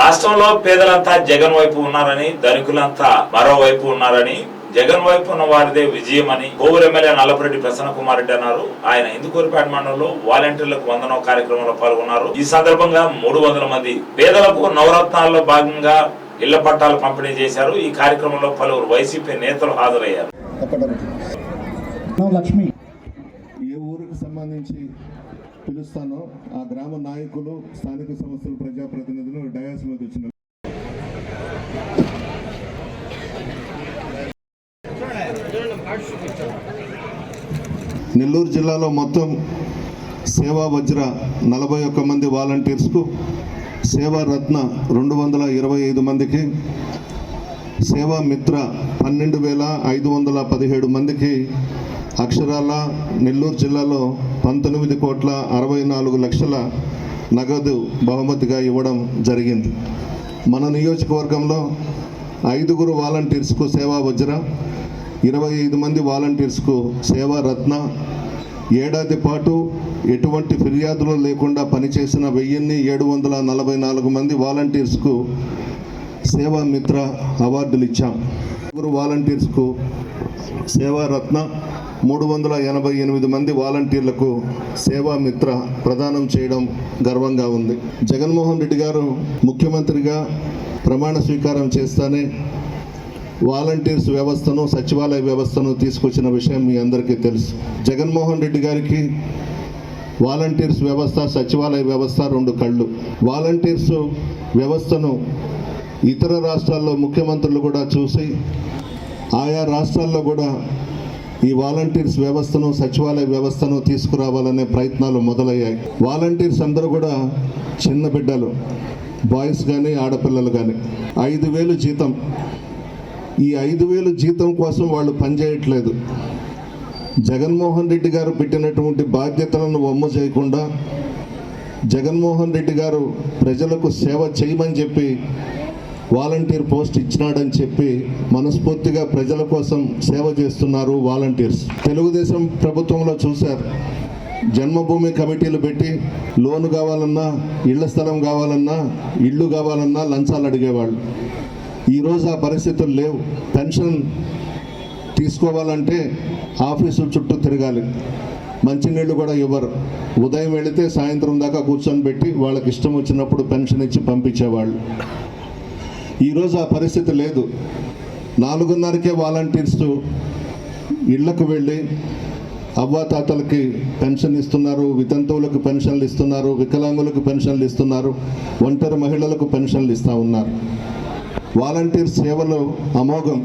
రాష్ట్రంలో పేదలంతా జగన్ వైపు ఉన్నారని ధనికులంతా మరోవైపు ఉన్నారని జగన్ వైపు ఉన్న వారిదే విజయం అని కోవూరు ఎమ్మెల్యే నల్లపురెడ్డి ప్రసన్న కుమార్ రెడ్డి అన్నారు. ఆయన ఇందుకూరుపేట మండలంలో వాలంటీర్లకు వందనం కార్యక్రమంలో పాల్గొన్నారు. ఈ సందర్భంగా మూడు వందల మంది పేదలకు నవరత్నాల్లో భాగంగా ఇళ్ళ పట్టాలు పంపిణీ చేశారు. ఈ కార్యక్రమంలో పలువురు వైసీపీ నేతలు హాజరయ్యారు. లక్ష్మి. ఏ ఊరికి సంబంధించి పిలుస్తానో ఆ గ్రామ నాయకులు స్థానిక సంస్థల ప్రజాప్రతినిధులు డయాస్ మీద వచ్చిన నెల్లూరు జిల్లాలో మొత్తం సేవా వజ్ర నలభై ఒక్క మంది వాలంటీర్స్కు సేవా రత్న రెండు వందల ఇరవై ఐదు మందికి సేవా మిత్ర పన్నెండు వేల ఐదు వందల పదిహేడు మందికి అక్షరాల నెల్లూరు జిల్లాలో పంతొమ్మిది కోట్ల అరవై నాలుగు లక్షల నగదు బహుమతిగా ఇవ్వడం జరిగింది. మన నియోజకవర్గంలో ఐదుగురు వాలంటీర్స్కు సేవా వజ్ర ఇరవై ఐదు మంది వాలంటీర్స్కు సేవా రత్న ఏడాది పాటు ఎటువంటి ఫిర్యాదులు లేకుండా పనిచేసిన వెయ్యిన్ని ఏడు వందల నలభై నాలుగు మంది వాలంటీర్స్కు సేవా మిత్ర అవార్డులు ఇచ్చాం. ముగ్గురు వాలంటీర్స్కు సేవా రత్న మూడు వందల ఎనభై ఎనిమిది మంది వాలంటీర్లకు సేవా మిత్ర ప్రదానం చేయడం గర్వంగా ఉంది. జగన్మోహన్ రెడ్డి గారు ముఖ్యమంత్రిగా ప్రమాణ స్వీకారం చేస్తానే వాలంటీర్స్ వ్యవస్థను సచివాలయ వ్యవస్థను తీసుకొచ్చిన విషయం మీ అందరికీ తెలుసు. జగన్మోహన్ రెడ్డి గారికి వాలంటీర్స్ వ్యవస్థ సచివాలయ వ్యవస్థ రెండు కళ్ళు. వాలంటీర్స్ వ్యవస్థను ఇతర రాష్ట్రాల్లో ముఖ్యమంత్రులు కూడా చూసి ఆయా రాష్ట్రాల్లో కూడా ఈ వాలంటీర్స్ వ్యవస్థను సచివాలయ వ్యవస్థను తీసుకురావాలనే ప్రయత్నాలు మొదలయ్యాయి. వాలంటీర్స్ అందరూ కూడా చిన్న బిడ్డలు బాయ్స్ కానీ ఆడపిల్లలు కానీ ఐదు వేలు జీతం. ఈ ఐదు వేలు జీతం కోసం వాళ్ళు పనిచేయట్లేదు జగన్మోహన్ రెడ్డి గారు పెట్టినటువంటి బాధ్యతలను వమ్ము చేయకుండా జగన్మోహన్ రెడ్డి గారు ప్రజలకు సేవ చేయమని చెప్పి వాలంటీర్ పోస్ట్ ఇచ్చినాడని చెప్పి మనస్ఫూర్తిగా ప్రజల కోసం సేవ చేస్తున్నారు వాలంటీర్స్. తెలుగుదేశం ప్రభుత్వంలో చూశారు. జన్మభూమి కమిటీలు పెట్టి లోను కావాలన్నా ఇళ్ళ స్థలం కావాలన్నా ఇళ్ళు కావాలన్నా లంచాలు అడిగేవాళ్ళు. ఈరోజు ఆ పరిస్థితులు లేవు. పెన్షన్ తీసుకోవాలంటే ఆఫీసుల చుట్టూ తిరగాలి. మంచినీళ్ళు కూడా ఇవ్వరు. ఉదయం వెళితే సాయంత్రం దాకా కూర్చొని పెట్టి వాళ్ళకి ఇష్టం వచ్చినప్పుడు పెన్షన్ ఇచ్చి పంపించేవాళ్ళు. ఈరోజు ఆ పరిస్థితి లేదు. నాలుగున్నరకే వాలంటీర్స్ ఇళ్ళకు వెళ్ళి అవ్వాతాతలకి పెన్షన్ ఇస్తున్నారు వితంతువులకు పెన్షన్లు ఇస్తున్నారు వికలాంగులకు పెన్షన్లు ఇస్తున్నారు ఒంటరి మహిళలకు పెన్షన్లు ఇస్తూ ఉన్నారు. వాలంటీర్ సేవలు అమోఘం.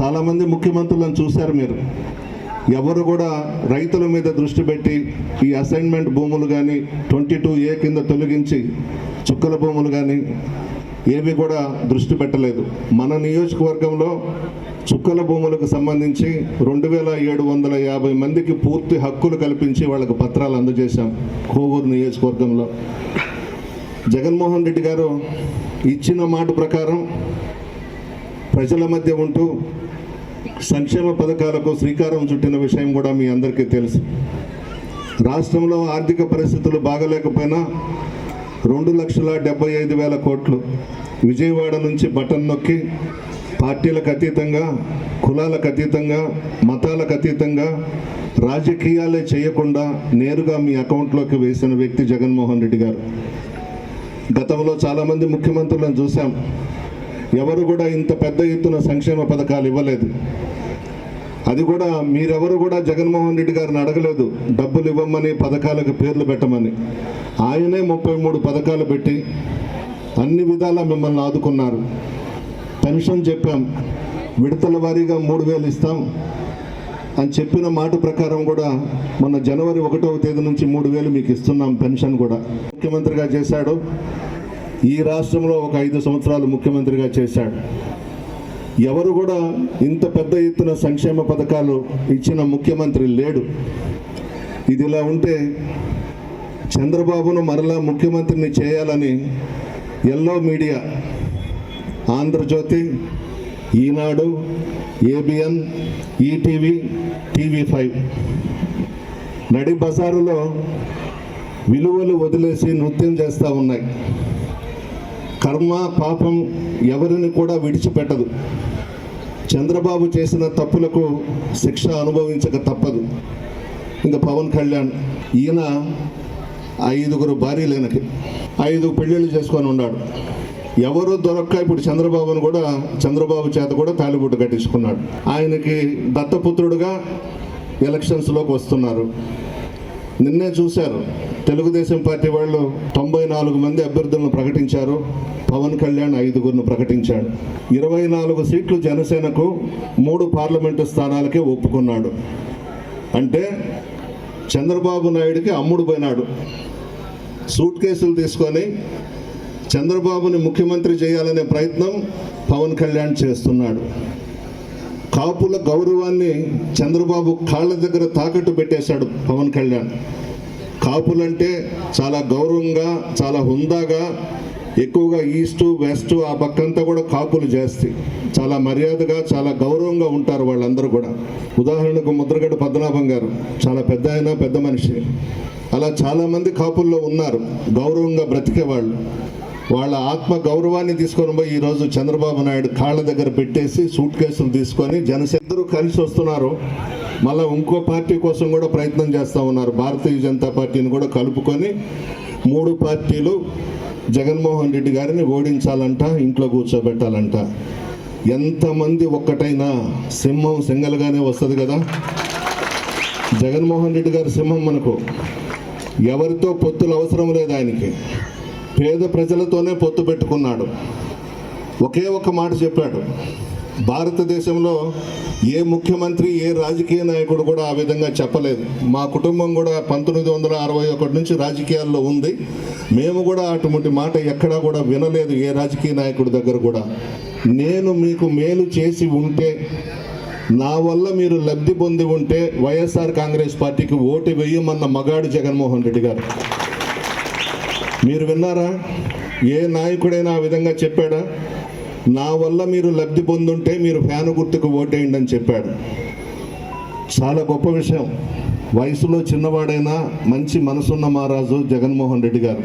చాలామంది ముఖ్యమంత్రులను చూశారు మీరు. ఎవరు కూడా రైతుల మీద దృష్టి పెట్టి ఈ అసైన్మెంట్ భూములు కానీ ట్వంటీ టూ ఏ కింద తొలగించి చుక్కల భూములు కానీ ఏవి కూడా దృష్టి పెట్టలేదు. మన నియోజకవర్గంలో చుక్కల భూములకు సంబంధించి రెండు వేల ఏడు వందల యాభై మందికి పూర్తి హక్కులు కల్పించి వాళ్ళకు పత్రాలు అందజేశాం కోవూరు నియోజకవర్గంలో. జగన్మోహన్ రెడ్డి గారు ఇచ్చిన మాట ప్రకారం ప్రజల మధ్య ఉంటూ సంక్షేమ పథకాలకు శ్రీకారం చుట్టిన విషయం కూడా మీ అందరికీ తెలుసు. రాష్ట్రంలో ఆర్థిక పరిస్థితులు బాగలేకపోయినా రెండు లక్షల డెబ్బై ఐదు వేల కోట్లు విజయవాడ నుంచి బటన్ నొక్కి పార్టీలకు అతీతంగా కులాలకు అతీతంగా మతాలకు అతీతంగా రాజకీయాలే చేయకుండా నేరుగా మీ అకౌంట్లోకి వేసిన వ్యక్తి జగన్మోహన్ రెడ్డి గారు. గతంలో చాలామంది ముఖ్యమంత్రులను చూశాం. ఎవరు కూడా ఇంత పెద్ద ఎత్తున సంక్షేమ పథకాలు ఇవ్వలేదు. అది కూడా మీరెవరు కూడా జగన్మోహన్ రెడ్డి గారిని అడగలేదు. డబ్బులు ఇవ్వమని పథకాలకు పేర్లు పెట్టమని. ఆయనే ముప్పై మూడు పథకాలు పెట్టి అన్ని విధాలా మిమ్మల్ని ఆదుకున్నారు. పెన్షన్ చెప్పాం. విడతల వారీగా మూడు వేలు ఇస్తాం అని చెప్పిన మాట ప్రకారం కూడా మొన్న జనవరి ఒకటవ తేదీ నుంచి మూడు వేలు మీకు ఇస్తున్నాం పెన్షన్ కూడా. ముఖ్యమంత్రిగా చేశాడు. ఈ రాష్ట్రంలో ఒక ఐదు సంవత్సరాలు ముఖ్యమంత్రిగా చేశాడు. ఎవరు కూడా ఇంత పెద్ద ఎత్తున సంక్షేమ పథకాలు ఇచ్చిన ముఖ్యమంత్రి లేడు. ఇది ఇలా ఉంటే చంద్రబాబును మరలా ముఖ్యమంత్రిని చేయాలని yellow media Andhra Jyothy Eenadu ABN ETV TV five నడి బజారులో విలువలు వదిలేసి నృత్యం చేస్తూ ఉన్నాయి. కర్మ పాపం ఎవరిని కూడా విడిచిపెట్టదు. చంద్రబాబు చేసిన తప్పులకు శిక్ష అనుభవించక తప్పదు. ఇంకా పవన్ కళ్యాణ్ ఈయన ఐదుగురు భార్యలేనకి ఐదు పెళ్ళిళ్ళు చేసుకొని ఉన్నాడు. ఎవరు దొరక్క ఇప్పుడు చంద్రబాబును కూడా చంద్రబాబు చేత కూడా తాలిబుట్టు కట్టించుకున్నాడు. ఆయనకి దత్తపుత్రుడుగా ఎలక్షన్స్లోకి వస్తున్నారు. నిన్నే చూశారు. తెలుగుదేశం పార్టీ వాళ్ళు తొంభై నాలుగు మంది అభ్యర్థులను ప్రకటించారు. పవన్ కళ్యాణ్ ఐదుగురును ప్రకటించాడు. ఇరవై నాలుగు సీట్లు జనసేనకు మూడు పార్లమెంటు స్థానాలకే ఒప్పుకున్నాడు. అంటే చంద్రబాబు నాయుడికి అమ్ముడు పోయినాడు సూట్ కేసులు తీసుకొని చంద్రబాబుని ముఖ్యమంత్రి చేయాలనే ప్రయత్నం పవన్ కళ్యాణ్ చేస్తున్నాడు. కాపుల గౌరవాన్ని చంద్రబాబు కాళ్ళ దగ్గర తాకట్టు పెట్టేశాడు పవన్ కళ్యాణ్. కాపులంటే చాలా గౌరవంగా చాలా హుందాగా ఎక్కువగా ఈస్ట్ వెస్ట్ ఆ పక్కంతా కూడా కాపులు జాస్తి. చాలా మర్యాదగా చాలా గౌరవంగా ఉంటారు వాళ్ళందరూ కూడా. ఉదాహరణకు ముద్రగడ పద్మనాభం గారు చాలా పెద్ద ఆయన పెద్ద మనిషి. అలా చాలామంది కాపుల్లో ఉన్నారు గౌరవంగా బ్రతికే వాళ్ళు. వాళ్ళ ఆత్మ గౌరవాన్ని తీసుకొని పోయి ఈరోజు చంద్రబాబు నాయుడు కాళ్ళ దగ్గర పెట్టేసి సూట్ కేసులు తీసుకొని జనసేందరూ కలిసి వస్తున్నారు. మళ్ళీ ఇంకో పార్టీ కోసం కూడా ప్రయత్నం చేస్తూ ఉన్నారు. భారతీయ జనతా పార్టీని కూడా కలుపుకొని మూడు పార్టీలు జగన్మోహన్ రెడ్డి గారిని ఓడించాలంట ఇంట్లో కూర్చోబెట్టాలంట. ఎంతమంది ఒక్కటైనా సింహం సింగల్గానే వస్తుంది కదా? జగన్మోహన్ రెడ్డి గారి సింహం మనకు. ఎవరితో పొత్తులు అవసరం లేదు ఆయనకి. పేద ప్రజలతోనే పొత్తు పెట్టుకున్నాడు. ఒకే ఒక మాట చెప్పాడు. భారతదేశంలో ఏ ముఖ్యమంత్రి ఏ రాజకీయ నాయకుడు కూడా ఆ విధంగా చెప్పలేదు. మా కుటుంబం కూడా పంతొమ్మిది వందల అరవై ఒకటి నుంచి రాజకీయాల్లో ఉంది. మేము కూడా అటువంటి మాట ఎక్కడా కూడా వినలేదు ఏ రాజకీయ నాయకుడి దగ్గర కూడా. నేను మీకు మేలు చేసి ఉంటే నా వల్ల మీరు లబ్ధి పొంది ఉంటే వైఎస్ఆర్ కాంగ్రెస్ పార్టీకి ఓటు వేయమన్న మగాడు జగన్మోహన్ రెడ్డి గారు. మీరు విన్నారా? ఏ నాయకుడైనా ఆ విధంగా చెప్పాడా? నా వల్ల మీరు లబ్ధి పొందుంటే మీరు ఫ్యాను గుర్తుకు ఓటేయండి అని చెప్పాడు. చాలా గొప్ప విషయం. వయసులో చిన్నవాడైనా మంచి మనసున్న మహారాజు జగన్మోహన్ రెడ్డి గారు.